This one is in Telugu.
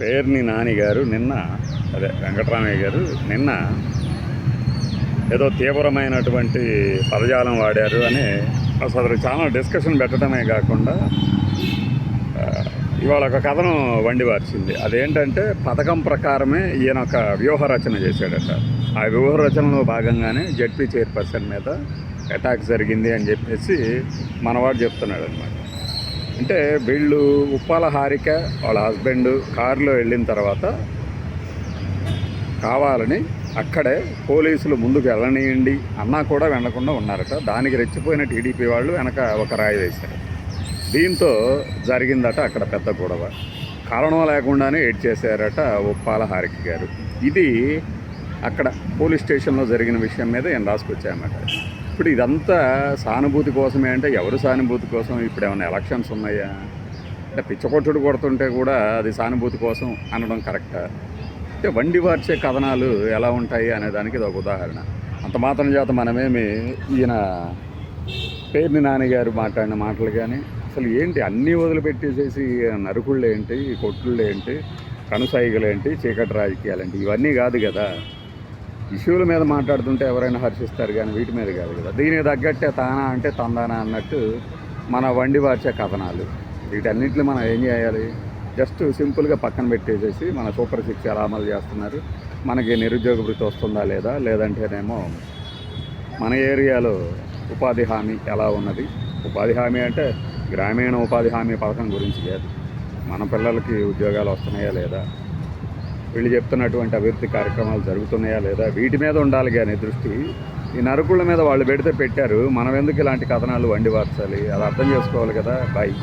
పేర్ని నాని గారు నిన్న అదే వెంకటరామయ్య గారు నిన్న ఏదో తీవ్రమైనటువంటి పదజాలం వాడారు అని అసలు అది చాలా డిస్కషన్ పెట్టడమే కాకుండా ఇవాళ ఒక కథను వండి వార్చింది. అదేంటంటే పథకం ప్రకారమే ఈయన ఒక వ్యూహ రచన చేశాడట. ఆ వ్యూహ రచనలో భాగంగానే జడ్పీ చైర్పర్సన్ మీద అటాక్ జరిగింది అని చెప్పేసి మనవాడు చెప్తున్నాడు అనమాట అంటే వీళ్ళు ఉప్పాల హారిక వాళ్ళ హస్బెండ్ కారులో వెళ్ళిన తర్వాత కావాలని అక్కడే పోలీసులు ముందుకు వెళ్ళనియండి అన్నా కూడా వెళ్ళకుండా ఉన్నారట. దానికి రెచ్చిపోయిన టీడీపీ వాళ్ళు వెనక ఒక రాయి వేశారు. దీంతో జరిగిందట అక్కడ పెద్ద గొడవ. కారణం లేకుండానే ఎడ్ చేశారట ఉప్పాల హారిక గారు. ఇది అక్కడ పోలీస్ స్టేషన్లో జరిగిన విషయం మీద నేను రాసుకొచ్చాయన్నమాట. ఇప్పుడు ఇదంతా సానుభూతి కోసమే అంటే ఎవరు సానుభూతి కోసం ఇప్పుడు ఏమైనా ఎలక్షన్స్ ఉన్నాయా? అంటే పిచ్చకొట్టుడు కొడుతుంటే కూడా అది సానుభూతి కోసం అనడం కరెక్టా? అంటే వండి వార్చే కథనాలు ఎలా ఉంటాయి అనే దానికి ఇది ఒక ఉదాహరణ. అంత మాత్రం చేత మనమేమి ఈయన పేర్ని నాన్నగారు మాట్లాడిన మాటలు కానీ అసలు ఏంటి అన్నీ వదిలిపెట్టేసేసి నరుకుళ్ళు ఏంటి కొట్లు ఏంటి కనుసైగలు ఏంటి చీకటి రాజకీయాలు ఏంటి ఇవన్నీ కాదు కదా. ఇష్యూల మీద మాట్లాడుతుంటే ఎవరైనా హర్షిస్తారు కానీ వీటి మీద కాదు కదా. దీనికి తగ్గట్టే తానా అంటే తందానా అన్నట్టు మన వండి వార్చే కథనాలు. వీటన్నింటిని మనం ఏం చేయాలి? జస్ట్ సింపుల్గా పక్కన పెట్టేసేసి మన సూపర్ సిక్స్ ఎలా అమలు చేస్తున్నారు? మనకి నిరుద్యోగ వృత్తి వస్తుందా లేదా? లేదంటేనేమో మన ఏరియాలో ఉపాధి హామీ ఎలా ఉన్నది? ఉపాధి హామీ అంటే గ్రామీణ ఉపాధి హామీ పథకం గురించి కాదు. మన పిల్లలకి ఉద్యోగాలు వస్తున్నాయా లేదా? వీళ్ళు చెప్తున్నటువంటి అభివృద్ధి కార్యక్రమాలు జరుగుతున్నాయా లేదా? వీటి మీద ఉండాలి కానీ దృష్టి. ఈ నరకుళ్ళ మీద వాళ్ళు పెడితే పెట్టారు. మనం ఎందుకు ఇలాంటి కథనాలు వండి వార్చాలి అది అర్థం చేసుకోవాలి కదా. బాయ్